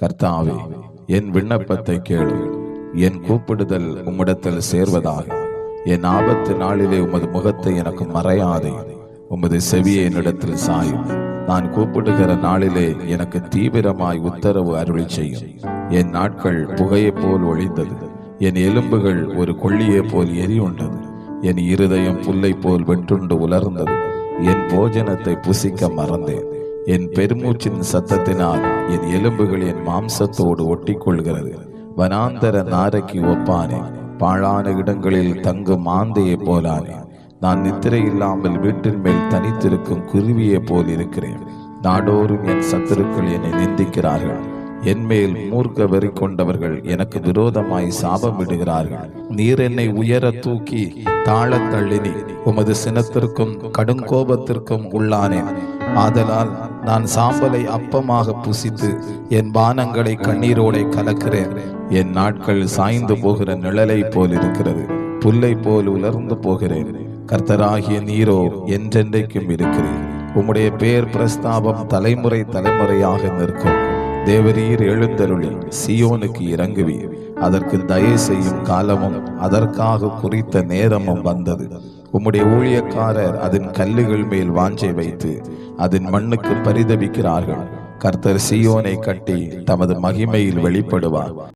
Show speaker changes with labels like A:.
A: கர்த்தாவே என் விண்ணப்பத்தை கேளு. என் கூப்பிடுதல் உம்மிடத்தில் சேர்வதாக. என் ஆபத்து நாளிலே உமது முகத்தை எனக்கு மறையாதே. உமது செவியை என்னிடத்தில் சாயும் நான் கூப்பிடுகிற நாளிலே எனக்கு தீவிரமாய் உத்தரவு அருளி செய்யும். என் நாட்கள் புகையைப் போல் ஒழிந்தது. என் எலும்புகள் ஒரு கொள்ளியைப் போல் எரியுண்டது. என் இருதயம் புல்லை போல் வெட்டுண்டு உலர்ந்தது. என் போஜனத்தை புசிக்க மறந்தேன். என் பெருமூச்சின் சத்தத்தினால் என் எலும்புகள் என் மாம்சத்தோடு ஒட்டிக்கொள்கிறது. வனாந்தர நாரைக்கு ஒப்பானே பாழான இடங்களில் தங்கும் மாந்தையைப் போலானே நான் நித்திரை இல்லாமல் வீட்டின் மேல் தனித்திருக்கும் குருவியைப் போல் இருக்கிறேன். நாடோறும் என் சத்துருக்கள் என்னை நிந்திக்கிறார்கள். என் மேல் மூர்க்க வெறி கொண்டவர்கள் எனக்கு விரோதமாய் சாபமிடுகிறார்கள் நீர் என்னை உயர தூக்கி தாழ தள்ளினி உமது சினத்திற்கும் கடுங்கோபத்திற்கும் உள்ளானேன். ஆதலால் நான் சாம்பலை அப்பமாக புசித்து என் பானங்களை கண்ணீரோடை கலக்கிறேன். என் நாட்கள் சாய்ந்து போகிற நிழலை போல் இருக்கிறது. புல்லை போல் உலர்ந்து போகிறேன். கர்த்தராகிய நீரோ என்றென்றைக்கும் இருக்கிறேன் உம்முடைய பேர் பிரஸ்தாபம் தலைமுறை தலைமுறையாக நிற்கும். தேவரீர் எழுந்தருளி சியோனுக்கு இறங்குவீர். அதற்கு தயை செய்யும் காலமும் அதற்காக குறித்த நேரமும் வந்தது. உம்முடைய ஊழியக்காரர் அதன் கல்லுகள் மேல் வாஞ்சை வைத்து அதன் மண்ணுக்கு பரிதபிக்கிறார்கள். கர்த்தர் சியோனை கட்டி தமது மகிமையில் வெளிப்படுவார்.